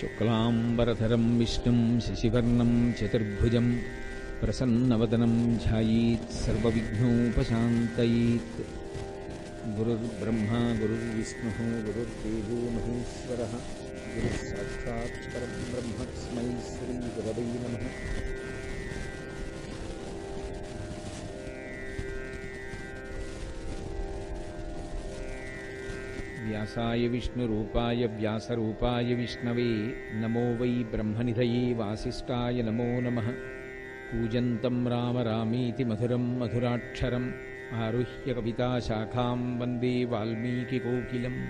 शुक्लाम्बरधरं विष्णुं शशिवर्णं चतुर्भुजं प्रसन्नवदनं ध्यायीत् सर्वविघ्नोपशान्तयीत्। गुरुर्ब्रह्मा गुरुर्विष्णुः गुरुर्देवो महेश्वरः। गुरुः साक्षात् परब्रह्मस्मै श्रीगुरवै नमः। व्यासाय विष्णुरूपाय व्यासरूपाय विष्णवे नमो वै ब्रह्मनिधये वासिष्ठाय नमो नमः। पूजन्तं राम रामीति मधुरं मधुराक्षरम् आरुह्य कविताशाखां वन्दे वाल्मीकिकोकिलम्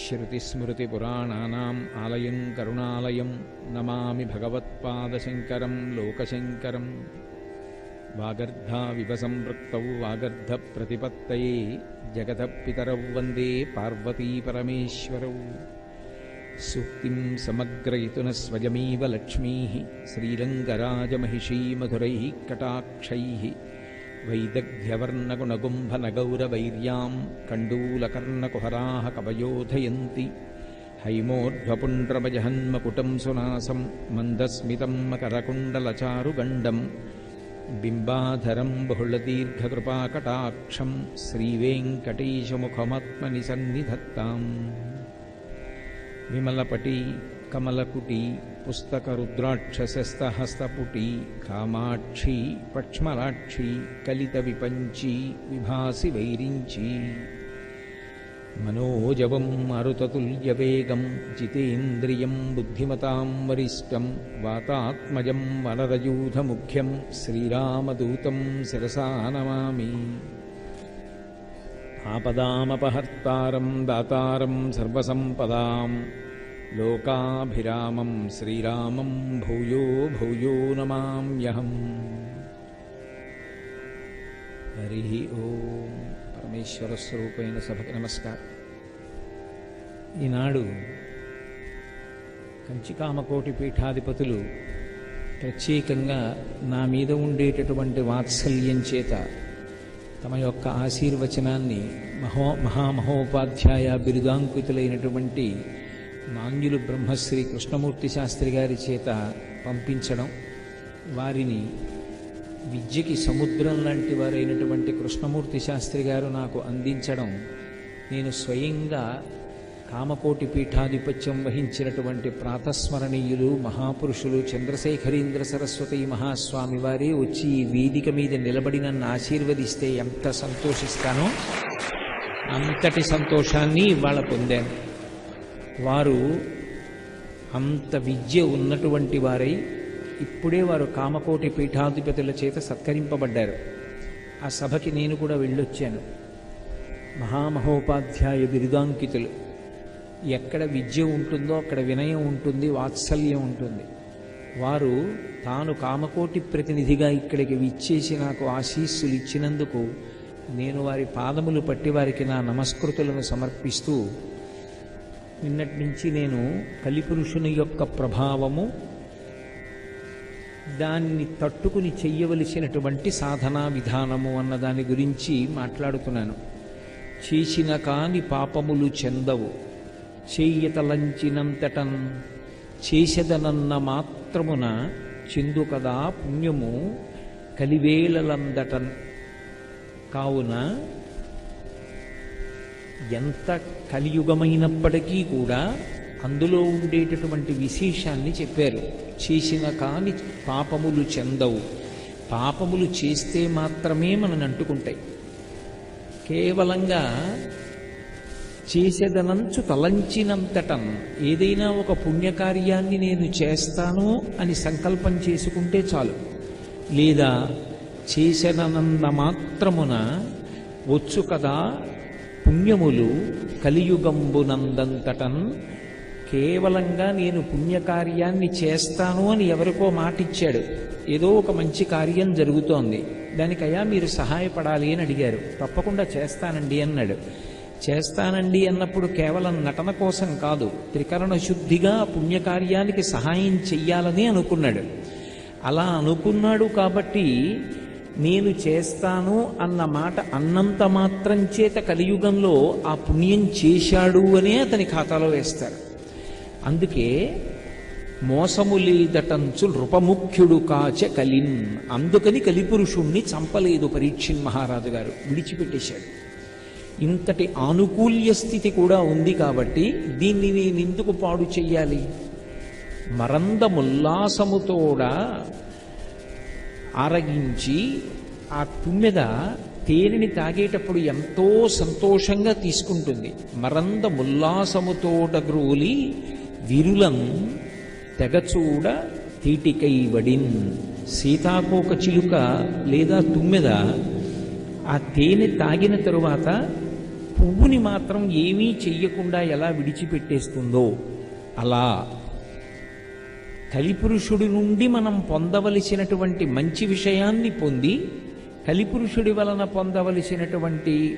श्रुतिस्मृतिपुराणानाम् आलयं करुणालयं नमामि भगवत्पादशङ्करं लोकशङ्करम्। वागर्धाविव संवृत्तौ वागर्धप्रतिपत्तये जगतः पितरौ वन्दे पार्वतीपरमेश्वरौ। सूक्तिं समग्रयितुनस्वयमीव लक्ष्मीः श्रीरङ्गराजमहिषी मधुरैः कटाक्षैः वैदग्ध्यवर्णगुणकुम्भनगौरवैर्याम् कण्डूलकर्णकुहराः कवयोधयन्ति हैमोर्ध्वपुण्ड्रमयहन्मकुटं सुनासं मन्दस्मितम् मकरकुण्डलचारुगण्डम् बिम्बाधरं बहुलदीर्घकृपाकटाक्षं श्रीवेङ्कटेशमुखमात्मनिसन्निधत्ताम्। विमलपटी कमलकुटी पुस्तकरुद्राक्षसस्तहस्तपुटी कामाक्षी पक्ष्मलाक्षी कलितविपञ्ची विभासि वैरिञ्ची मनोजवम् अरुततुल्यवेगं चितेन्द्रियं बुद्धिमतां वरिष्ठं वातात्मजं वनदयूथमुख्यं श्रीरामदूतं शिरसा नमामि आपदामपहर्तारं दातारं सर्वसम्पदां लोकाभिरामं श्रीरामं भूयो भूयो नमाम्यहम् हरिः ओम् పరమేశ్వర స్వరూపమైన సభకి నమస్కారం. ఈనాడు కంచికామకోటి పీఠాధిపతులు ప్రత్యేకంగా నా మీద ఉండేటటువంటి వాత్సల్యం చేత తమ యొక్క ఆశీర్వచనాన్ని మహో మహామహోపాధ్యాయ బిరుదాంకితులైనటువంటి మాన్యులు బ్రహ్మశ్రీ కృష్ణమూర్తి శాస్త్రి గారి చేత పంపించడం వారిని విద్యకి సముద్రం లాంటి వారైనటువంటి కృష్ణమూర్తి శాస్త్రి గారు నాకు అందించడం నేను స్వయంగా కామకోటి పీఠాధిపత్యం వహించినటువంటి ప్రాతస్మరణీయులు మహాపురుషులు చంద్రశేఖరీంద్ర సరస్వతి మహాస్వామి వారే వచ్చి ఈ వేదిక మీద నిలబడి నన్ను ఆశీర్వదిస్తే ఎంత సంతోషిస్తానో అంతటి సంతోషాన్ని ఇవాళ పొందాను. వారు అంత విద్య ఉన్నటువంటి వారై ఇప్పుడే వారు కామకోటి పీఠాధిపతుల చేత సత్కరింపబడ్డారు. ఆ సభకి నేను కూడా వెళ్ళొచ్చాను. మహామహోపాధ్యాయ బిరుదాంకితులు. ఎక్కడ విద్య ఉంటుందో అక్కడ వినయం ఉంటుంది వాత్సల్యం ఉంటుంది. వారు తాను కామకోటి ప్రతినిధిగా ఇక్కడికి విచ్చేసి నాకు ఆశీస్సులు ఇచ్చినందుకు నేను వారి పాదములు పట్టి వారికి నా నమస్కృతులను సమర్పిస్తూ నిన్నటి నుంచి నేను కలిపురుషుని యొక్క ప్రభావము దాన్ని తట్టుకుని చెయ్యవలసినటువంటి సాధనా విధానము అన్న దాని గురించి మాట్లాడుతున్నాను. చేసిన కాని పాపములు చెందవు. చేయతలంచినంతటన్ చేసెదనన్న మాత్రమున చెందు కదా పుణ్యము కలివేళలందటన్ కావున ఎంత కలియుగమైనప్పటికీ కూడా అందులో ఉండేటటువంటి విశేషాన్ని చెప్పారు. చేసిన కాని పాపములు చెందవు. పాపములు చేస్తే మాత్రమే మనని అంటుకుంటాయి. కేవలంగా చేసేదనంచు తలంచినంతటం ఏదైనా ఒక పుణ్యకార్యాన్ని నేను చేస్తాను అని సంకల్పం చేసుకుంటే చాలు. లేదా చేసేదనన్న మాత్రమున వచ్చు కదా పుణ్యములు కలియుగంబునందంతటన్ కేవలంగా నేను పుణ్యకార్యాన్ని చేస్తాను అని ఎవరికో మాట ఇచ్చాడు ఏదో ఒక మంచి కార్యం జరుగుతోంది. దానికయ్యా మీరు సహాయపడాలి అని అడిగారు. తప్పకుండా చేస్తానండి అన్నాడు. చేస్తానండి అన్నప్పుడు కేవలం నటన కోసం కాదు త్రికరణ శుద్ధిగా పుణ్యకార్యానికి సహాయం చెయ్యాలని అనుకున్నాడు. అలా అనుకున్నాడు కాబట్టి నేను చేస్తాను అన్న మాట అన్నంత మాత్రం చేత కలియుగంలో ఆ పుణ్యం చేశాడు అనే అతని ఖాతాలో వేస్తారు. అందుకే మోసము లేదటంచు నృపముఖ్యుడు కాచె కలిన్. అందుకని కలిపురుషుణ్ణి చంపలేదు పరీక్షిన్ మహారాజు గారు. విడిచిపెట్టేశాడు. ఇంతటి ఆనుకూల్య స్థితి కూడా ఉంది కాబట్టి దీన్ని నేనెందుకు పాడు చెయ్యాలి? మరందముల్లాసముతోడ ఆరగించి ఆ తుమ్మెద తేనెని తాగేటప్పుడు ఎంతో సంతోషంగా తీసుకుంటుంది. మరంద ముల్లాసముతోడ గ్రోలి విరులం తెగచూడ తీటికై వడిన్. సీతాకోక చిలుక లేదా తుమ్మెద. ఆ తేనె తాగిన తరువాత పువ్వుని మాత్రం ఏమీ చెయ్యకుండా ఎలా విడిచిపెట్టేస్తుందో. అలా కలిపురుషుడి నుండి మనం పొందవలసినటువంటి మంచి విషయాన్ని పొంది కలిపురుషుడి వలన పొందవలసినటువంటి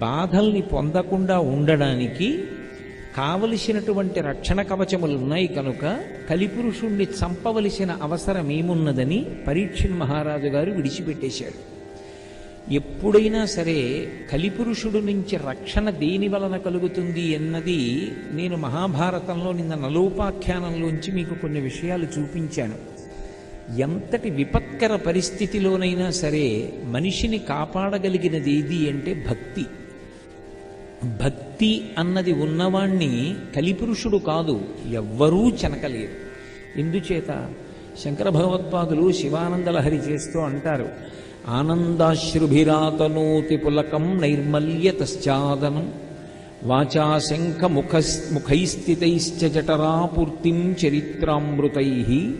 బాధల్ని పొందకుండా ఉండడానికి కావలసినటువంటి రక్షణ కవచములు ఉన్నాయి కనుక కలిపురుషుణ్ణి చంపవలసిన అవసరం ఏమున్నదని పరీక్షణ్ మహారాజు గారు విడిచిపెట్టేశాడు. ఎప్పుడైనా సరే కలిపురుషుడు నుంచి రక్షణ దేని వలన కలుగుతుంది అన్నది నేను మహాభారతంలో నిన్న నలోపాఖ్యానంలోంచి మీకు కొన్ని విషయాలు చూపించాను. ఎంతటి విపత్కర పరిస్థితిలోనైనా సరే మనిషిని కాపాడగలిగినది ఏది అంటే భక్తి. భక్తి అన్నది ఉన్నవాణ్ణి కలిపురుషుడు కాదు ఎవ్వరూ చెనకలేరు. ఎందుచేత శంకర భగవత్పాదులు శివానందలహరి చేస్తూ అంటారు ఆనందాశ్రుభిరాతనోతి పులకం నైర్మల్యతశ్చాదనం వాచా శంఖ ముఖ ముఖైస్థితైశ్చ జఠరాపూర్తిం చరిత్రామృతై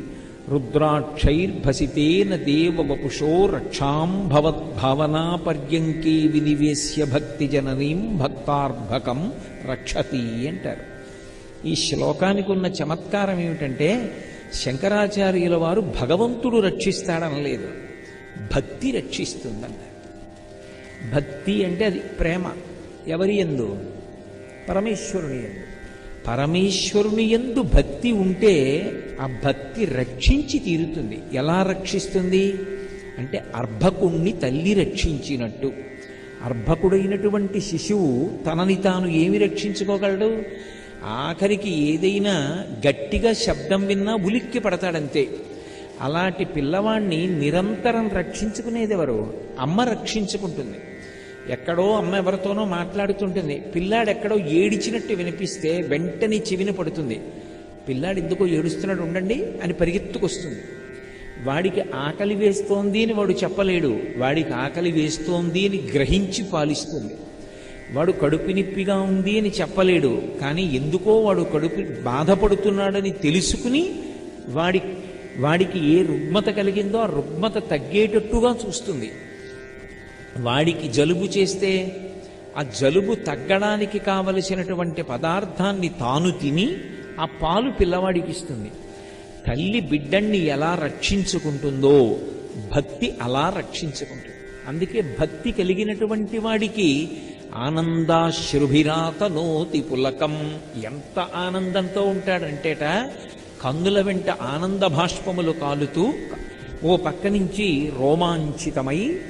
రుద్రాక్షైర్భసితేన దేవ వపుషో రక్షాం భవద్భావనాపర్యంకే వినివేశ్య భక్తి జననీం భక్తార్భకం రక్షతి అంటారు. ఈ శ్లోకానికి ఉన్న చమత్కారం ఏమిటంటే శంకరాచార్యుల వారు భగవంతుడు రక్షిస్తాడనలేదు భక్తి రక్షిస్తుందన్నారు. భక్తి అంటే అది ప్రేమ ఎవరి ఎందు? పరమేశ్వరుని ఎందు. పరమేశ్వరుని ఎందు భక్తి ఉంటే ఆ భక్తి రక్షించి తీరుతుంది. ఎలా రక్షిస్తుంది? అంటే అర్భకుణ్ణి తల్లి రక్షించినట్టు. అర్భకుడైనటువంటి శిశువు తనని తాను ఏమి రక్షించుకోగలడు? ఆఖరికి ఏదైనా గట్టిగా శబ్దం విన్నా ఉలిక్కి పడతాడంతే. అలాంటి పిల్లవాణ్ణి నిరంతరం రక్షించుకునేది ఎవరు? అమ్మ రక్షించుకుంటుంది. ఎక్కడో అమ్మ ఎవరితోనో మాట్లాడుతుంటుంది. పిల్లాడు ఎక్కడో ఏడిచినట్టు వినిపిస్తే వెంటనే చెవిన పడుతుంది. పిల్లాడు ఎందుకో ఏడుస్తున్నాడు ఉండండి అని పరిగెత్తుకొస్తుంది. వాడికి ఆకలి వేస్తోంది అని వాడు చెప్పలేడు. వాడికి ఆకలి వేస్తోంది అని గ్రహించి పాలిస్తుంది. వాడు కడుపు నిప్పిగా ఉంది అని చెప్పలేడు. కానీ ఎందుకో వాడు కడుపు బాధపడుతున్నాడని తెలుసుకుని వాడి వాడికి ఏ రుగ్మత కలిగిందో ఆ రుగ్మత తగ్గేటట్టుగా చూస్తుంది. వాడికి జలుబు చేస్తే ఆ జలుబు తగ్గడానికి కావలసినటువంటి పదార్థాన్ని తాను తిని ఆ పాలు పిల్లవాడికి ఇస్తుంది. తల్లి బిడ్డన్ని ఎలా రక్షించుకుంటుందో భక్తి అలా రక్షించుకుంటుంది. అందుకే భక్తి కలిగినటువంటి వాడికి ఆనందాశ్రుభిరాతనోతి పులకం. ఎంత ఆనందంతో ఉంటాడంటేట కందుల వెంట ఆనంద భాష్పములు కాలుతూ ఓ పక్క నుంచి రోమాంచితమై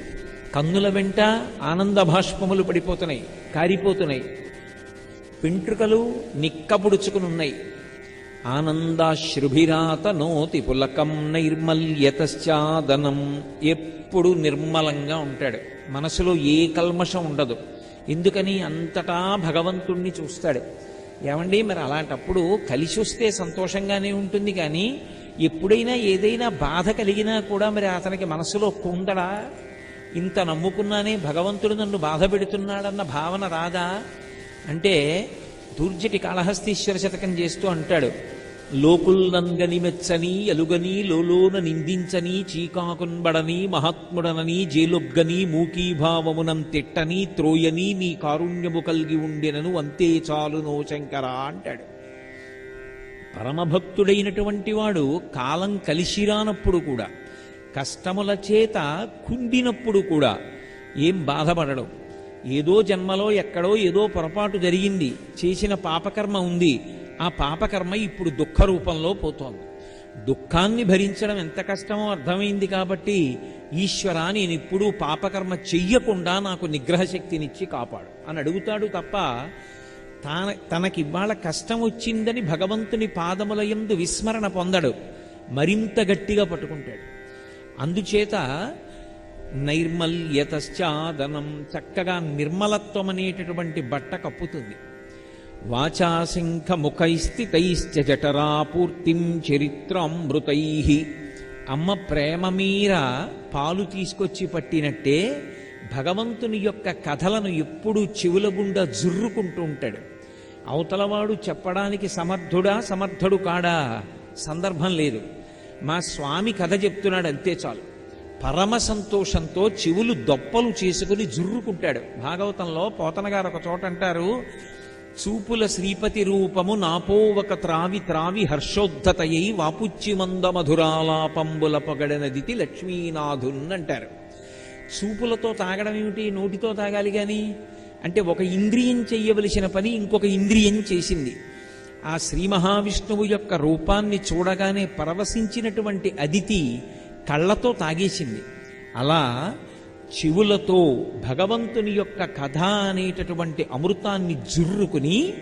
కన్నుల వెంట ఆనంద భాష్పములు పడిపోతున్నాయి కారిపోతున్నాయి. పెంట్రుకలు నిక్కబుడుచుకుని ఉన్నాయి ఆనందాశ్రుభిరాత నోతి పులకం నైర్మల్యతశ్చాదనం ఎప్పుడు నిర్మలంగా ఉంటాడు. మనసులో ఏ కల్మషం ఉండదు. ఎందుకని అంతటా భగవంతుణ్ణి చూస్తాడు. ఏమండి మరి అలాంటప్పుడు కలిసి వస్తే సంతోషంగానే ఉంటుంది కానీ ఎప్పుడైనా ఏదైనా బాధ కలిగినా కూడా మరి అతనికి మనసులో కుందడా ఇంత నమ్ముకున్నానే భగవంతుడు నన్ను బాధ పెడుతున్నాడన్న భావన రాదా? అంటే దూర్జటి కాళహస్తీశ్వర శతకం చేస్తూ అంటాడు లోకుల్నంగని మెచ్చని ఎలుగని లోలోన నిందించని చీకాకున్బడని మహాత్ముడనని జేలొగ్గని మూకీభావమునం తిట్టని త్రోయని నీ కారుణ్యము కలిగి ఉండినను అంతే చాలు నో శంకర అంటాడు. పరమభక్తుడైనటువంటి వాడు కాలం కలిసిరానప్పుడు కూడా కష్టముల చేత కుండినప్పుడు కూడా ఏం బాధపడడం. ఏదో జన్మలో ఎక్కడో ఏదో పొరపాటు జరిగింది చేసిన పాపకర్మ ఉంది ఆ పాపకర్మ ఇప్పుడు దుఃఖ రూపంలో పోతోంది. దుఃఖాన్ని భరించడం ఎంత కష్టమో అర్థమైంది కాబట్టి ఈశ్వర నేను ఇప్పుడు పాపకర్మ చెయ్యకుండా నాకు నిగ్రహ శక్తినిచ్చి కాపాడు అని అడుగుతాడు తప్ప తాన తనకివాళ కష్టం వచ్చిందని భగవంతుని పాదముల యందు విస్మరణ పొందడు. మరింత గట్టిగా పట్టుకుంటాడు. అందుచేత నైర్మల్యతశ్చాదనం చక్కగా నిర్మలత్వం అనేటటువంటి బట్ట కప్పుతుంది. వాచాశంఖ ముఖైస్థితైశ్చ జఠరా చరిత్రామృతై. అమ్మ ప్రేమ మీర పాలు తీసుకొచ్చి పట్టినట్టే భగవంతుని యొక్క కథలను ఎప్పుడూ చెవుల గుండా జుర్రుకుంటూ ఉంటాడు. అవతలవాడు చెప్పడానికి సమర్థుడా సమర్థుడు కాడా సందర్భం లేదు. మా స్వామి కథ చెప్తున్నాడు అంతే చాలు. పరమ సంతోషంతో చెవులు దొప్పలు చేసుకుని జుర్రుకుంటాడు. భాగవతంలో పోతనగారు ఒక చోట అంటారు చూపుల శ్రీపతి రూపము నాపోవక త్రావి త్రావి హర్షోద్ధతయై వాపుచ్చి మంద మధురాలాపంబుల పొగడనదితి లక్ష్మీనాథున్ అంటారు. చూపులతో తాగడం ఏమిటి? నోటితో తాగాలి కానీ అంటే ఒక ఇంద్రియం చెయ్యవలసిన పని ఇంకొక ఇంద్రియం చేసింది. ఆ శ్రీ మహావిష్ణువు యొక్క రూపాన్ని చూడగానే పరవశించినటువంటి అదితి కళ్ళతో తాగేసింది. అలా చెవులతో భగవంతుని యొక్క కథ అనేటటువంటి అమృతాన్ని జుర్రుకుని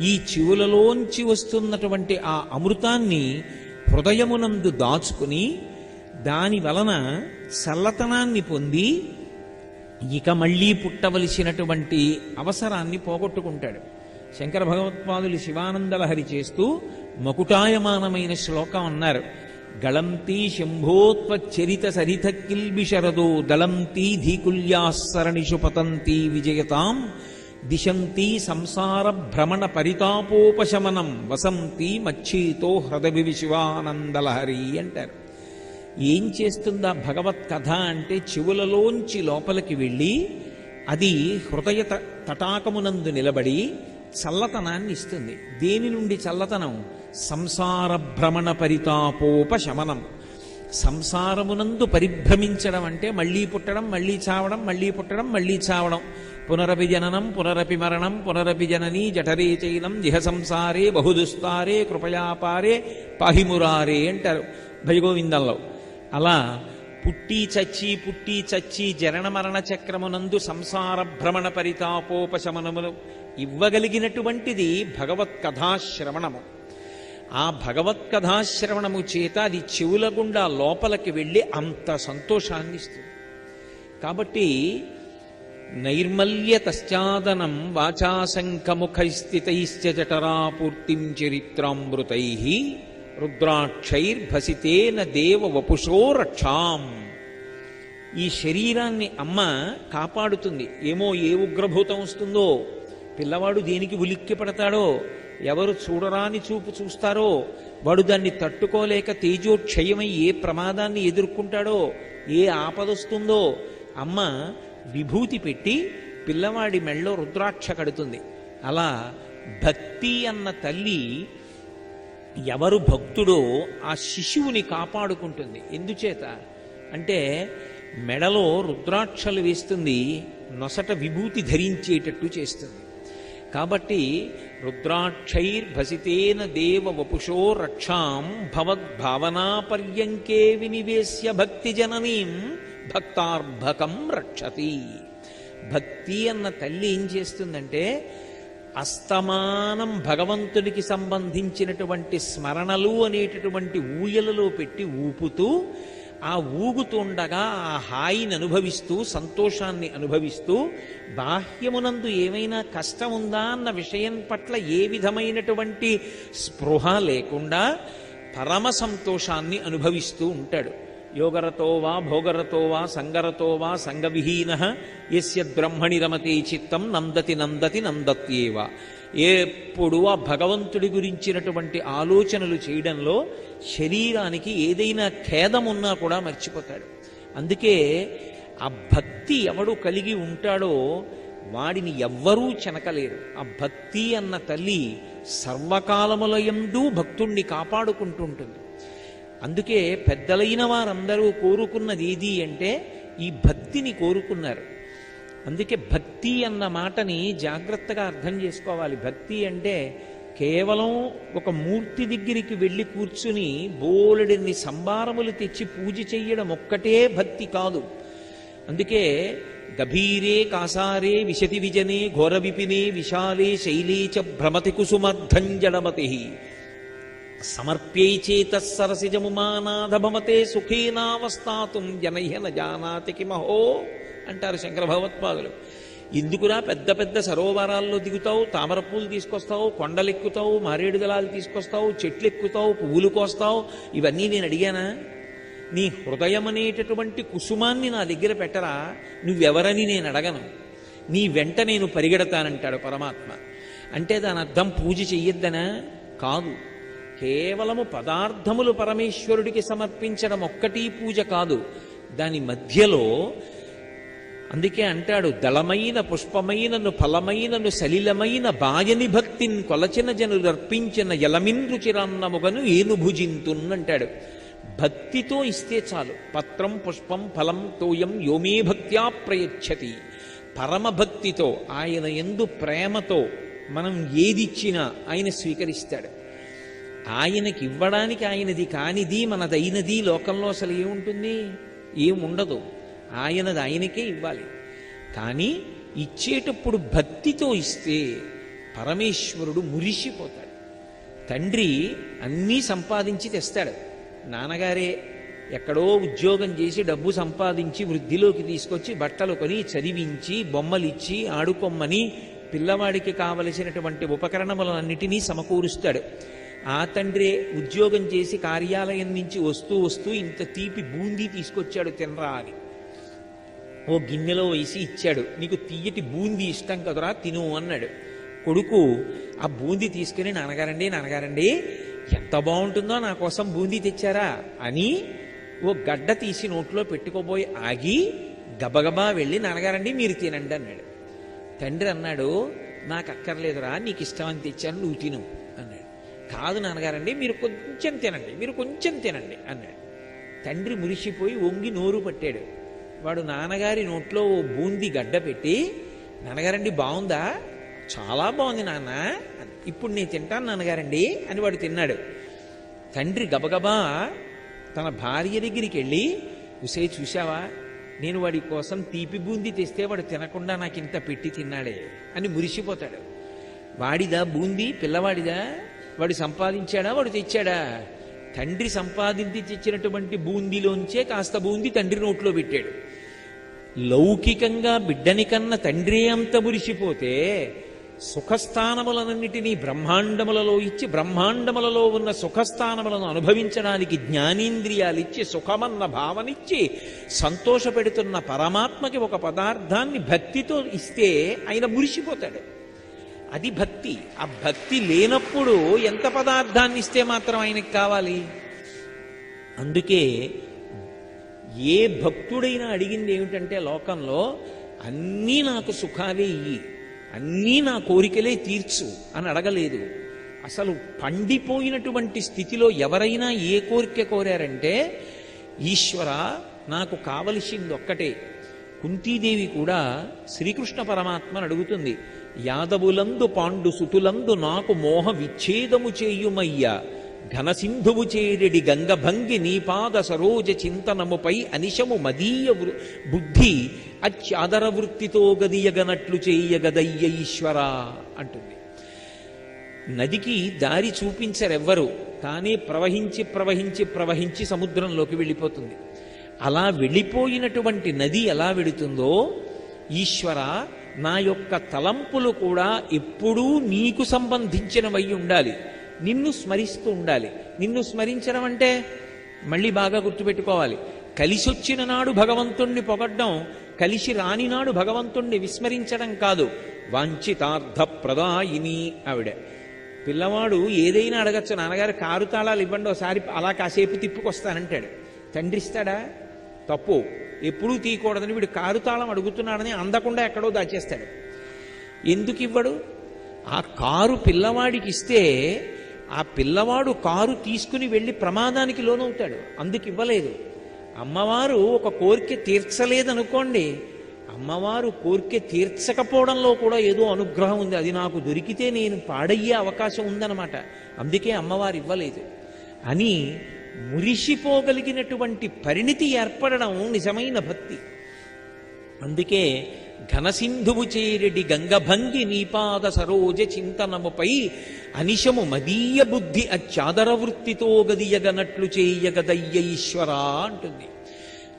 ఈ చెవులలోంచి వస్తున్నటువంటి ఆ అమృతాన్ని హృదయమునందు దాచుకుని దాని వలన చల్లతనాన్ని పొంది ఇక మళ్ళీ పుట్టవలసినటువంటి అవసరాన్ని పోగొట్టుకుంటాడు. శంకర భగవత్పాదులు శివానందలహరి చేస్తూ మకుటాయమానమైన శ్లోకం అన్నారు. గళంతి శంభోత్వచ్చరిత సరిత కిల్బిషరదో దళంతి ధీకుల్యాసరణిషు పతంతి విజయతాం దిశంతి సంసార భ్రమణ పరితాపోపశమనం వసంతి మచ్చీతో హృదయ శివానందలహరి అంటారు. ఏం చేస్తుందా భగవత్ కథ అంటే చెవులలోంచి లోపలికి వెళ్ళి అది హృదయ తటాకమునందు నిలబడి చల్లతనాన్ని ఇస్తుంది. దేని నుండి చల్లతనం? సంసార భ్రమణ పరితాపోపశమనం. సంసారమునందు పరిభ్రమించడం అంటే మళ్ళీ పుట్టడం మళ్ళీ చావడం మళ్ళీ పుట్టడం మళ్ళీ చావడం. పునరపి జననం పునరపి మరణం పునరపి జననీ జఠరే చైనం జిహ సంసారే బహుదుస్తారే కృపయాపారే పాహిమురారే అంటారు భయగోవిందంలో అలా పుట్టి చచ్చి పుట్టి చచ్చి జనన మరణ చక్రమునందు సంసార భ్రమణ పరితాపోపశమనములు ఇవ్వగలిగినటువంటిది భగవత్ కథాశ్రవణము ఆ భగవత్ కథాశ్రవణము చేత అది చెవుల గుండా లోపలికి వెళ్ళి అంత సంతోషాన్ని ఇస్తుంది. కాబట్టి నైర్మల్య తశ్చాదనం జఠరా జఠరాపూర్తిం చరిత్రామృతై రుద్రాక్షైర్భసితేన దేవ వపుషో రక్షాం. ఈ శరీరాన్ని అమ్మ కాపాడుతుంది. ఏమో ఏ ఉగ్రభూతం వస్తుందో పిల్లవాడు దేనికి ఉలిక్కి పడతాడో ఎవరు చూడరాని చూపు చూస్తారో వాడు దాన్ని తట్టుకోలేక తేజోక్షయమై ఏ ప్రమాదాన్ని ఎదుర్కొంటాడో ఏ ఆపదొస్తుందో అమ్మ విభూతి పెట్టి పిల్లవాడి మెళ్ళో రుద్రాక్ష కడుతుంది. అలా భక్తి అన్న తల్లి ఎవరు భక్తుడో ఆ శిశువుని కాపాడుకుంటుంది. ఎందుచేత? అంటే మెడలో రుద్రాక్షలు వేస్తుంది నొసట విభూతి ధరించేటట్టు చేస్తుంది. కాబట్టి రుద్రాక్షైర్భసితేన దేవ వపుషో రక్షాం భవద్భావనాపర్యంకే వినివేశ్య భక్తి జననీం భక్తార్భకం రక్షతి. భక్తి అన్న తల్లి ఏం చేస్తుందంటే అస్తమానం భగవంతునికి సంబంధించినటువంటి స్మరణలు అనేటటువంటి ఊయలలో పెట్టి ఊపుతూ ఆ ఊగుతుండగా ఆ హాయిని అనుభవిస్తూ సంతోషాన్ని అనుభవిస్తూ బాహ్యమునందు ఏమైనా కష్టం ఉందా అన్న విషయం పట్ల ఏ విధమైనటువంటి స్పృహ లేకుండా పరమ సంతోషాన్ని అనుభవిస్తూ ఉంటాడు. యోగరతో వా భోగరతో వా సంగరతో వా సంగవిహీన ఎస్య బ్రహ్మణి రమతే చిత్తం నందతి నందతి నందత్యేవ. ఎప్పుడు ఆ భగవంతుడి గురించినటువంటి ఆలోచనలు చేయడంలో శరీరానికి ఏదైనా ఖేదం ఉన్నా కూడా మర్చిపోతాడు. అందుకే ఆ భక్తి ఎవడు కలిగి ఉంటాడో వాడిని ఎవ్వరూ చెనకలేరు. ఆ భక్తి అన్న తల్లి సర్వకాలముల ఎందు భక్తుణ్ణి కాపాడుకుంటుంటుంది. అందుకే పెద్దలైన వారందరూ కోరుకున్నది ఏది అంటే ఈ భక్తిని కోరుకున్నారు. అందుకే భక్తి అన్న మాటని జాగ్రత్తగా అర్థం చేసుకోవాలి. భక్తి అంటే కేవలం ఒక మూర్తి దగ్గరికి వెళ్ళి కూర్చుని బోలెడిని సంభారములు తెచ్చి పూజ చెయ్యడం ఒక్కటే భక్తి కాదు. అందుకే గభీరే కాసారే విశతి విజనే ఘోర విపినే విశాలే శైలే చ భ్రమతి కుసుమర్ధంజడమతి. సమర్ప్యై చేతసరసిజముమానాధభమతే సుఖేనావస్థాతుం జనహ్య న జానాతి కిమహో అంటారు శంకర భగవత్పాదులు. ఎందుకురా పెద్ద పెద్ద సరోవరాల్లో దిగుతావు తామరపూలు తీసుకొస్తావు కొండలెక్కుతావు మారేడు దళాలు తీసుకొస్తావు చెట్లు ఎక్కుతావు పువ్వులు కోస్తావు. ఇవన్నీ నేను అడిగానా? నీ హృదయం అనేటటువంటి కుసుమాన్ని నా దగ్గర పెట్టరా? నువ్వెవరని నేను అడగను. నీ వెంట నేను పరిగెడతానంటాడు పరమాత్మ. అంటే దాని అర్థం పూజ చెయ్యొద్దనా? కాదు. కేవలము పదార్థములు పరమేశ్వరుడికి సమర్పించడం ఒక్కటి పూజ కాదు. దాని మధ్యలో అందుకే అంటాడు దళమైన పుష్పమైనను ఫలమైనను సలిలమైన బాయని భక్తిన్ కొలచిన జనులు అర్పించిన యలమింద్రు చిరాన్నముగను ఏను భుజింతున్ అంటాడు. భక్తితో ఇస్తే చాలు. పత్రం పుష్పం ఫలం తోయం యోమే భక్త్యా ప్రయచ్చతి. పరమభక్తితో ఆయన ఎందు ప్రేమతో మనం ఏదిచ్చినా ఆయన స్వీకరిస్తాడు. ఆయనకి ఇవ్వడానికి ఆయనది కానిది మనదైనది లోకంలో అసలు ఏముంటుంది? ఏముండదు. ఆయనది ఆయనకే ఇవ్వాలి. కానీ ఇచ్చేటప్పుడు భక్తితో ఇస్తే పరమేశ్వరుడు మురిసిపోతాడు. తండ్రి అన్నీ సంపాదించి తెస్తాడు. నాన్నగారే ఎక్కడో ఉద్యోగం చేసి డబ్బు సంపాదించి వృద్ధిలోకి తీసుకొచ్చి బట్టలు కొని చదివించి బొమ్మలిచ్చి ఆడుకొమ్మని పిల్లవాడికి కావలసినటువంటి ఉపకరణములన్నిటినీ సమకూరుస్తాడు. ఆ తండ్రే ఉద్యోగం చేసి కార్యాలయం నుంచి వస్తూ వస్తూ ఇంత తీపి బూందీ తీసుకొచ్చాడు తినరా అని ఓ గిన్నెలో వేసి ఇచ్చాడు. నీకు తీయటి బూందీ ఇష్టం కదరా తిను అన్నాడు. కొడుకు ఆ బూందీ తీసుకుని నాన్నగారండి నాన్నగారండి ఎంత బాగుంటుందో నా కోసం బూందీ తెచ్చారా? అని ఓ గడ్డ తీసి నోట్లో పెట్టుకోబోయి ఆగి గబగబా వెళ్ళి నాన్నగారండి మీరు తినండి అన్నాడు. తండ్రి అన్నాడు నాకు అక్కర్లేదురా నీకు ఇష్టం అని తెచ్చాను నువ్వు తిను అన్నాడు. కాదు నాన్నగారండి మీరు కొంచెం తినండి మీరు కొంచెం తినండి అన్నాడు. తండ్రి మురిసిపోయి వంగి నోరు పట్టాడు. వాడు నాన్నగారి నోట్లో ఓ బూంది గడ్డ పెట్టి నాన్నగారండి బాగుందా? చాలా బాగుంది నాన్న. ఇప్పుడు నేను తింటాను నాన్నగారండి అని వాడు తిన్నాడు. తండ్రి గబగబా తన భార్య దగ్గరికి వెళ్ళి ఉసే చూశావా? నేను వాడి కోసం తీపి బూంది తెస్తే వాడు తినకుండా నాకు ఇంత పెట్టి తిన్నాడే అని మురిసిపోతాడు. వాడిదా బూంది? పిల్లవాడిదా? వాడు సంపాదించాడా? వాడు తెచ్చాడా? తండ్రి సంపాదించి తెచ్చినటువంటి బూందీలోంచే కాస్త బూంది తండ్రి నోట్లో పెట్టాడు. లౌకికంగా బిడ్డని కన్న తండ్రి అంత మురిసిపోతే సుఖస్థానములనన్నిటినీ బ్రహ్మాండములలో ఇచ్చి బ్రహ్మాండములలో ఉన్న సుఖస్థానములను అనుభవించడానికి జ్ఞానేంద్రియాలిచ్చి సుఖమన్న భావనిచ్చి సంతోషపెడుతున్న పరమాత్మకి ఒక పదార్థాన్ని భక్తితో ఇస్తే ఆయన మురిసిపోతాడు. అది భక్తి. ఆ భక్తి లేనప్పుడు ఎంత పదార్థాన్ని ఇస్తే మాత్రం ఆయనకి కావాలి? అందుకే ఏ భక్తుడైనా అడిగింది ఏమిటంటే లోకంలో అన్నీ నాకు సుఖాలే ఇయ్యి అన్నీ నా కోరికలే తీర్చు అని అడగలేదు. అసలు పండిపోయినటువంటి స్థితిలో ఎవరైనా ఏ కోరిక కోరారంటే ఈశ్వర నాకు కావలసింది ఒక్కటే. కుంతీదేవి కూడా శ్రీకృష్ణ పరమాత్మను అడుగుతుంది యాదవులందు పాండు సుతులందు నాకు మోహ విచ్ఛేదము చేయుమయ్యా. ఘనసింధువు చేరెడి గంగభంగి నీపాద సరోజ చింతనముపై అనిశము మదీయ బుద్ధి అత్యాదర వృత్తితో గదియగనట్లు చేయగదయ్య ఈశ్వర అంటుంది. నదికి దారి చూపించరెవ్వరు కానీ ప్రవహించి ప్రవహించి ప్రవహించి సముద్రంలోకి వెళ్ళిపోతుంది. అలా వెళ్ళిపోయినటువంటి నది ఎలా వెడుతుందో ఈశ్వర నా యొక్క తలంపులు కూడా ఎప్పుడూ నీకు సంబంధించినవై ఉండాలి. నిన్ను స్మరిస్తూ ఉండాలి. నిన్ను స్మరించడం అంటే మళ్ళీ బాగా గుర్తుపెట్టుకోవాలి. కలిసొచ్చిన నాడు భగవంతుణ్ణి పొగడ్డం కలిసి రాని నాడు భగవంతుణ్ణి విస్మరించడం కాదు. వాంఛితార్థ ప్రదాయిని ఆవిడ. పిల్లవాడు ఏదైనా అడగచ్చు నాన్నగారు కారు తాళాలు ఇవ్వండి ఒకసారి అలా కాసేపు తిప్పుకొస్తానంటాడు. తండ్రి ఇస్తాడా తప్పు. ఎప్పుడూ తీయకూడదని వీడు కారు తాళం అడుగుతున్నాడని అందకుండా ఎక్కడో దాచేస్తాడు. ఎందుకు ఇవ్వడు ఆ కారు పిల్లవాడికి ఇస్తే ఆ పిల్లవాడు కారు తీసుకుని వెళ్ళి ప్రమాదానికి లోనవుతాడు. అందుకు ఇవ్వలేదు. అమ్మవారు ఒక కోరిక తీర్చలేదనుకోండి అమ్మవారు కోరిక తీర్చకపోవడంలో కూడా ఏదో అనుగ్రహం ఉంది. అది నాకు దొరికితే నేను పాడయ్యే అవకాశం ఉందన్నమాట. అందుకే అమ్మవారు ఇవ్వలేదు. అని మురిసిపోగలిగినటువంటి పరిణితి ఏర్పడడం నిజమైన భక్తి. అందుకే ఘనసింధువు చేరెడి గంగభంగి నీపాద సరోజ చింతనముపై అనిశము మదీయ బుద్ధి అచ్చాదర వృత్తితో గదియగనట్లు చేయగదయ్య ఈశ్వరా అంటుంది.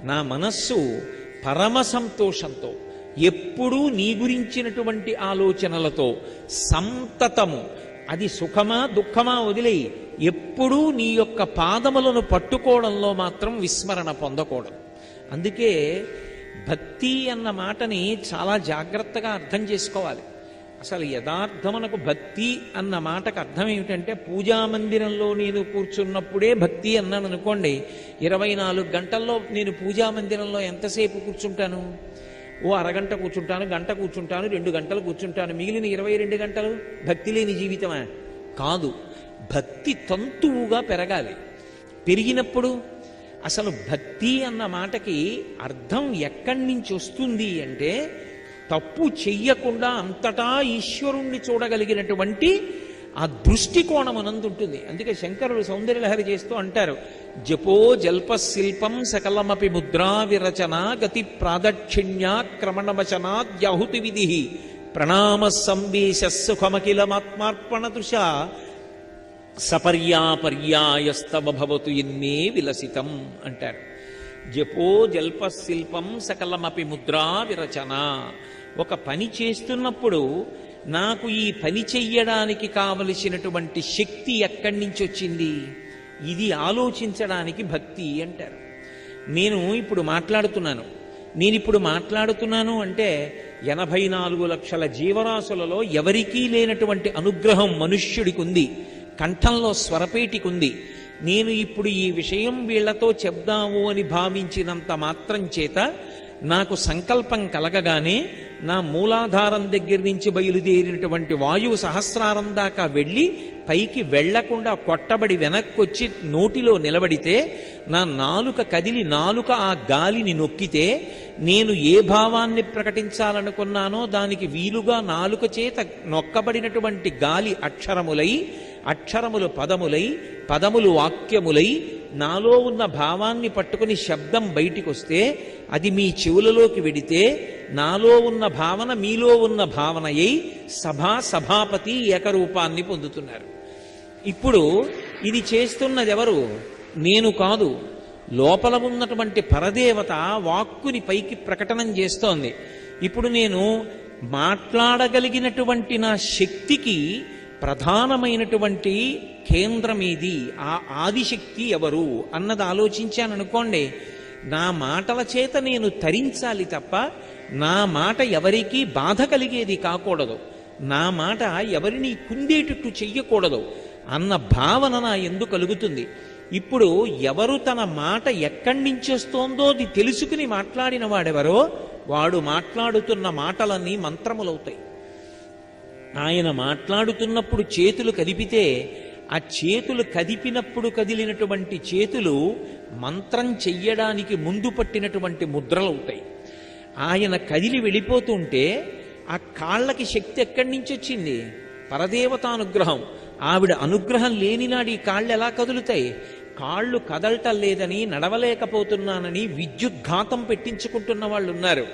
నా మనస్సు పరమ సంతోషంతో ఎప్పుడూ నీ గురించినటువంటి ఆలోచనలతో సంతతము. అది సుఖమా దుఃఖమా వదిలేయి. ఎప్పుడూ నీ యొక్క పాదములను పట్టుకోవడంలో మాత్రం విస్మరణ పొందకూడదు. అందుకే భక్తి అన్న మాటని చాలా జాగ్రత్తగా అర్థం చేసుకోవాలి. అసలు యథార్థమునకు భక్తి అన్న మాటకు అర్థం ఏమిటంటే పూజా మందిరంలో నేను కూర్చున్నప్పుడే భక్తి అన్నాను అనుకోండి ఇరవై నాలుగు గంటల్లో నేను పూజా మందిరంలో ఎంతసేపు కూర్చుంటాను? ఓ అరగంట కూర్చుంటాను గంట కూర్చుంటాను రెండు గంటలు కూర్చుంటాను. మిగిలిన ఇరవై రెండు గంటలు భక్తి లేని జీవితమా? కాదు. భక్తి తంతువుగా పెరగాలి. పెరిగినప్పుడు అసలు భక్తి అన్న మాటకి అర్థం ఎక్కడి నుంచి వస్తుంది అంటే తప్పు చెయ్యకుండా అంతటా ఈశ్వరుణ్ణి చూడగలిగినటువంటి ఆ దృష్టికోణం ఉంటుంది. అందుకే శంకరుడు సౌందర్యలహరి చేస్తూ అంటారు జపో జల్ప శిల్పం సకలమపి ముద్రా విరచన గతి ప్రాదక్షిణ్యాక్రమణవచనాద్యాహుతి విధి. ప్రణామ సంవేశ సుఖమఖిలమాత్మార్పణ దృశ సపర్యాపర్యాయస్తవభవతు ఎన్నే విలసితం అంటారు. జపో జల్ప శిల్పం సకలమపి ముద్రా విరచన. ఒక పని చేస్తున్నప్పుడు నాకు ఈ పని చెయ్యడానికి కావలసినటువంటి శక్తి ఎక్కడి నుంచి వచ్చింది? ఇది ఆలోచించడానికి భక్తి అంటారు. నేను ఇప్పుడు మాట్లాడుతున్నాను. నేను ఇప్పుడు మాట్లాడుతున్నాను అంటే ఎనభై నాలుగు లక్షల జీవరాశులలో ఎవరికీ లేనటువంటి అనుగ్రహం మనుష్యుడికి ఉంది కంఠంలో స్వరపేటికి ఉంది నేను ఇప్పుడు ఈ విషయం వీళ్ళతో చెప్దాము అని భావించినంత మాత్రం చేత నాకు సంకల్పం కలగగానే నా మూలాధారం దగ్గర నుంచి బయలుదేరినటువంటి వాయువు సహస్రారం దాకా వెళ్ళి పైకి వెళ్ళకుండా కొట్టబడి వెనక్కొచ్చి నోటిలో నిలబడితే నా నాలుక కదిలి నాలుక ఆ గాలిని నొక్కితే నేను ఏ భావాన్ని ప్రకటించాలనుకున్నానో దానికి వీలుగా నాలుక చేత నొక్కబడినటువంటి గాలి అక్షరములై అక్షరములు పదములై పదములు వాక్యములై నాలో ఉన్న భావాన్ని పట్టుకుని శబ్దం బయటికి వస్తే అది మీ చెవులలోకి వెడితే నాలో ఉన్న భావన మీలో ఉన్న భావనయై సభా సభాపతి ఏకరూపాన్ని పొందుతున్నారు. ఇప్పుడు ఇది చేస్తున్నది ఎవరు నేను కాదు. లోపల ఉన్నటువంటి పరదేవత వాక్కుని పైకి ప్రకటనం చేస్తోంది. ఇప్పుడు నేను మాట్లాడగలిగినటువంటి నా శక్తికి ప్రధానమైనటువంటి కేంద్రం ఏది? ఆ ఆదిశక్తి ఎవరు? అన్నది ఆలోచించాను అనుకోండి నా మాటల చేత నేను తరించాలి తప్ప నా మాట ఎవరికీ బాధ కలిగేది కాకూడదు. నా మాట ఎవరిని కుందేటట్టు చెయ్యకూడదు అన్న భావన నా ఎందు కలుగుతుంది. ఇప్పుడు ఎవరు తన మాట ఎక్కడి వస్తోందో అది తెలుసుకుని మాట్లాడిన వాడెవరో వాడు మాట్లాడుతున్న మాటలన్నీ మంత్రములవుతాయి. ఆయన మాట్లాడుతున్నప్పుడు చేతులు కదిపితే ఆ చేతులు కదిపినప్పుడు కదిలినటువంటి చేతులు మంత్రం చెయ్యడానికి ముందు పట్టినటువంటి ముద్రలవుతాయి ఆయన కదిలి వెళ్ళిపోతుంటే ఆ కాళ్ళకి శక్తి ఎక్కడి నుంచి వచ్చింది? పరదేవత అనుగ్రహం. ఆవిడ అనుగ్రహం లేనినాడు ఈ కాళ్ళు ఎలా కదులుతాయి? కాళ్ళు కదలటం లేదని నడవలేకపోతున్నానని విద్యుద్ఘాతం పెట్టించుకుంటున్న వాళ్ళు ఉన్నారు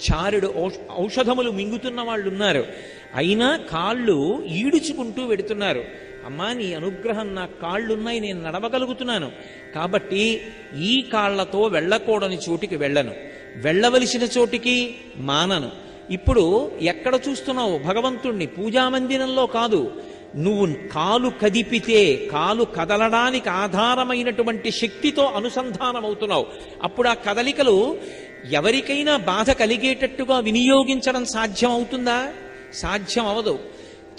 చారుడు ఔష- ఔషధములు మింగుతున్న వాళ్ళు ఉన్నారు అయినా కాళ్ళు ఈడుచుకుంటూ వెడుతున్నారు. అమ్మా నీ అనుగ్రహం నా కాళ్ళున్నాయి నేను నడవగలుగుతున్నాను. కాబట్టి ఈ కాళ్ళతో వెళ్ళకూడని చోటికి వెళ్ళను. వెళ్ళవలసిన చోటికి మానను. ఇప్పుడు ఎక్కడ చూస్తున్నావు? భగవంతుణ్ణి పూజామందిరంలో కాదు. నువ్వు కాలు కదిపితే కాలు కదలడానికి ఆధారమైనటువంటి శక్తితో అనుసంధానమవుతున్నావు. అప్పుడు ఆ కదలికలు ఎవరికైనా బాధ కలిగేటట్టుగా వినియోగించడం సాధ్యం అవుతుందా సాధ్యం అవదు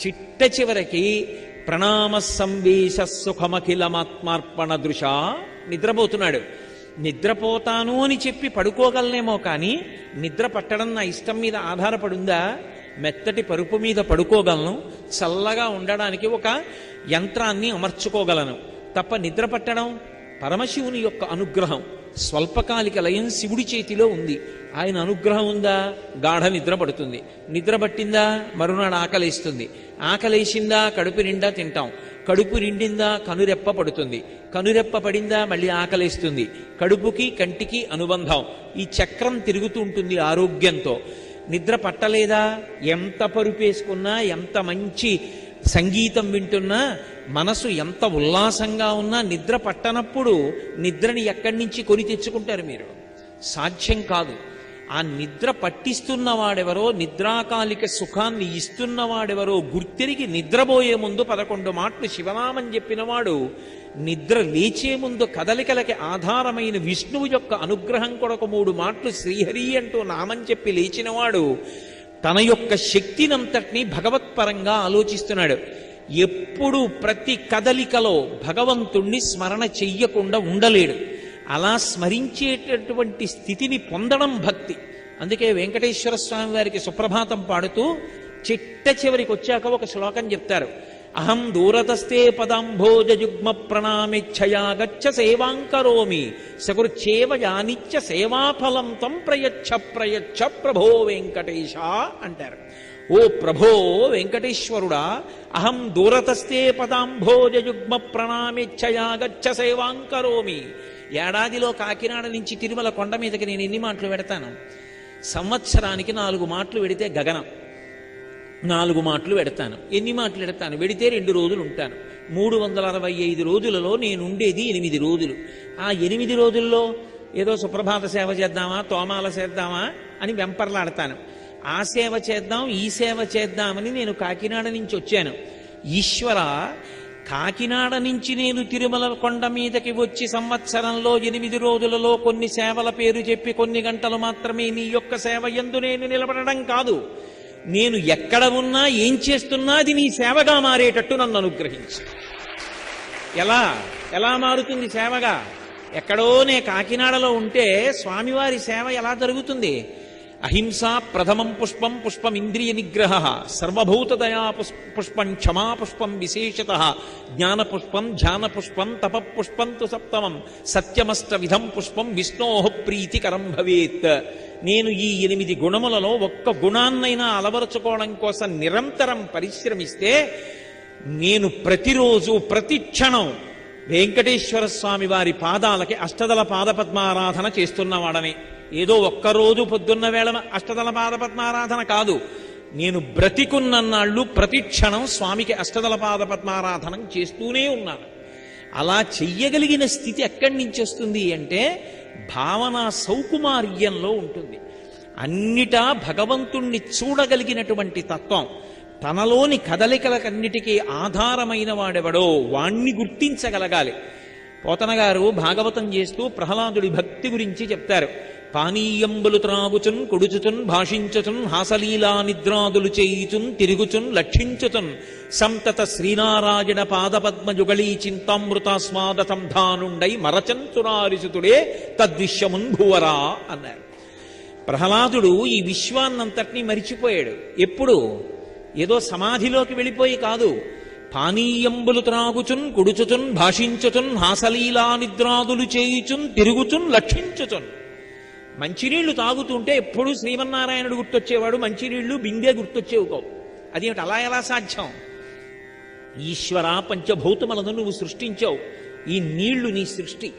చిట్ట చివరికి ప్రణామ సంవేశ సుఖమఖిలమాత్మార్పణ దృశ నిద్రపోతున్నాడు. నిద్రపోతాను అని చెప్పి పడుకోగలనేమో కానీ నిద్ర పట్టడం నా ఇష్టం మీద ఆధారపడుందా? మెత్తటి పరుపు మీద పడుకోగలను. చల్లగా ఉండడానికి ఒక యంత్రాన్ని అమర్చుకోగలను. తప్ప నిద్ర పట్టడం పరమశివుని యొక్క అనుగ్రహం. స్వల్పకాలిక లయం శివుడి చేతిలో ఉంది. ఆయన అనుగ్రహం ఉందా? గాఢ నిద్ర పడుతుంది. నిద్ర పట్టిందా? మరునాడు ఆకలేస్తుంది. ఆకలేసిందా? కడుపు నిండా తింటాం. కడుపు నిండిందా? కనురెప్ప పడుతుంది. కనురెప్ప పడిందా? మళ్ళీ ఆకలేస్తుంది. కడుపుకి కంటికి అనుబంధం. ఈ చక్రం తిరుగుతూ ఉంటుంది ఆరోగ్యంతో. నిద్ర పట్టలేదా? ఎంత పరుపేసుకున్నా ఎంత మంచి సంగీతం వింటున్నా మనసు ఎంత ఉల్లాసంగా ఉన్నా నిద్ర పట్టనప్పుడు నిద్రని ఎక్కడి నుంచి కొని తెచ్చుకుంటారు మీరు? సాధ్యం కాదు. ఆ నిద్ర పట్టిస్తున్నవాడెవరో నిద్రాకాలిక సుఖాన్ని ఇస్తున్నవాడెవరో గుర్తిరిగి నిద్రపోయే ముందు పదకొండు మాటలు శివనామం చెప్పినవాడు నిద్ర లేచే ముందు కదలికలకి ఆధారమైన విష్ణువు యొక్క అనుగ్రహం కొరకు మూడు మాటలు శ్రీహరి అంటూ నామం చెప్పి లేచినవాడు తన యొక్క శక్తినంతటినీ భగవత్పరంగా ఆలోచిస్తున్నాడు. ఎప్పుడు ప్రతి కదలికలో భగవంతుణ్ణి స్మరణ చెయ్యకుండా ఉండలేడు. అలా స్మరించేటటువంటి స్థితిని పొందడం భక్తి. అందుకే వెంకటేశ్వర స్వామి వారికి సుప్రభాతం పాడుతూ చిట్ట చివరికి వచ్చాక ఒక శ్లోకం చెప్తారు. అహం దూరతస్తే పదాంభోజయుగ్మ ప్రణామిచ్చయా గచ్చ సేవాంకరోమి సకృచ్చేవ యానిచ్చ సేవాఫలం తం ప్రయచ్చ ప్రయచ్చ ప్రభో వెంకటేశ అంటారు. ఓ ప్రభో వెంకటేశ్వరుడా అహం దూరతస్తే పదాంభోజయుగ్మ ప్రణామిచ్చయా గచ్చ సేవాంకరోమి ఏడాదిలో కాకినాడ నుంచి తిరుమల కొండ మీదకి నేను ఎన్ని మాటలు పెడతాను? సంవత్సరానికి నాలుగు మాటలు పెడితే గగనం. నాలుగు మాటలు పెడతాను. ఎన్ని మాటలు పెడతాను? వెడితే రెండు రోజులు ఉంటాను. మూడు వందల అరవై ఐదు రోజులలో నేను ఉండేది ఎనిమిది రోజులు. ఆ ఎనిమిది రోజుల్లో ఏదో సుప్రభాత సేవ చేద్దామా తోమాల చేద్దామా అని వెంపర్లాడతాను. ఆ సేవ చేద్దాం ఈ సేవ చేద్దామని నేను కాకినాడ నుంచి వచ్చాను. ఈశ్వర కాకినాడ నుంచి నేను తిరుమల కొండ మీదకి వచ్చి సంవత్సరంలో ఎనిమిది రోజులలో కొన్ని సేవల పేరు చెప్పి కొన్ని గంటలు మాత్రమే నీ యొక్క సేవ ఎందు నేను నిలబడడం కాదు. నేను ఎక్కడ ఉన్నా ఏం చేస్తున్నా అది నీ సేవగా మారేటట్టు నన్ను అనుగ్రహించు. ఎలా? ఎలా మారుతుంది సేవగా? ఎక్కడో నే కాకినాడలో ఉంటే స్వామివారి సేవ ఎలా జరుగుతుంది? అహింస ప్రథమం పుష్పం పుష్పం ఇంద్రియ నిగ్రహ సర్వభూతదయా పుష్- పుష్పం క్షమా పుష్పం విశేషత జ్ఞాన పుష్పం ధ్యాన పుష్పం తప పుష్పం తు సప్తమం సత్యమష్ట విధం పుష్పం విష్ణో ప్రీతికరం భవేత్. నేను ఈ ఎనిమిది గుణములలో ఒక్క గుణాన్నైనా అలవరుచుకోవడం కోసం నిరంతరం పరిశ్రమిస్తే నేను ప్రతిరోజు ప్రతి క్షణం వెంకటేశ్వర స్వామి వారి పాదాలకి అష్టదల పాదపద్మారాధన చేస్తున్నవాడని ఏదో ఒక్కరోజు పొద్దున్న వేళ అష్టదల పాదపద్మారాధన కాదు. నేను బ్రతికున్నన్నాళ్ళు ప్రతి క్షణం స్వామికి అష్టదల పాదపద్మారాధనం చేస్తూనే ఉన్నాను. అలా చెయ్యగలిగిన స్థితి ఎక్కడి నుంచి వస్తుంది అంటే భావన సౌకుమార్యంలో ఉంటుంది. అన్నిటా భగవంతుణ్ణి చూడగలిగినటువంటి తత్వం తనలోని కదలికలకన్నిటికీ ఆధారమైన వాడెవడో వాణ్ణి గుర్తించగలగాలి. పోతన గారు భాగవతం చేస్తూ ప్రహ్లాదుడి భక్తి గురించి చెప్తారు. పానీయంబులు త్రాగుచున్ కొడుచుచున్ భాషించుచున్ హాసలీలా నిద్రాదులు చేయుచున్ తిరుగుచున్ లక్షించుచున్. సంతత శ్రీనారాయణ పాదపద్మయుగళీ చింతామృతాస్వాద సంధానుండై మరచన్ చురారిసుతుడే తద్విశ్వమున్ భువరా అన్నారు ప్రహ్లాదుడు ఈ విశ్వాన్నంతటినీ మరిచిపోయాడు. ఎప్పుడు? ఏదో సమాధిలోకి వెళ్ళిపోయి కాదు. పానీయంబులు త్రాగుచున్ కుడుచుచున్ భాషించుచున్ హాసలీలా నిద్రాదులు చేయుచున్ తిరుగుచున్ లక్షించుచున్. మంచినీళ్ళు తాగుతుంటే ఎప్పుడూ శ్రీమన్నారాయణుడు గుర్తొచ్చేవాడు మంచినీళ్ళు బిందె గుర్తొచ్చేవు కావు. అదేమిటి? అలా ఎలా సాధ్యం? ఈశ్వర పంచభూతములను నువ్వు సృష్టించావు. ఈ నీళ్ళు నీ సృష్టి.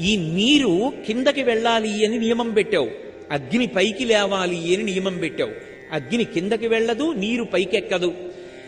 ఈ నీరు కిందకి వెళ్ళాలి అని నియమం పెట్టావు. అగ్ని పైకి లేవాలి అని నియమం పెట్టావు. అగ్ని కిందకి వెళ్ళదు నీరు పైకెక్కదు.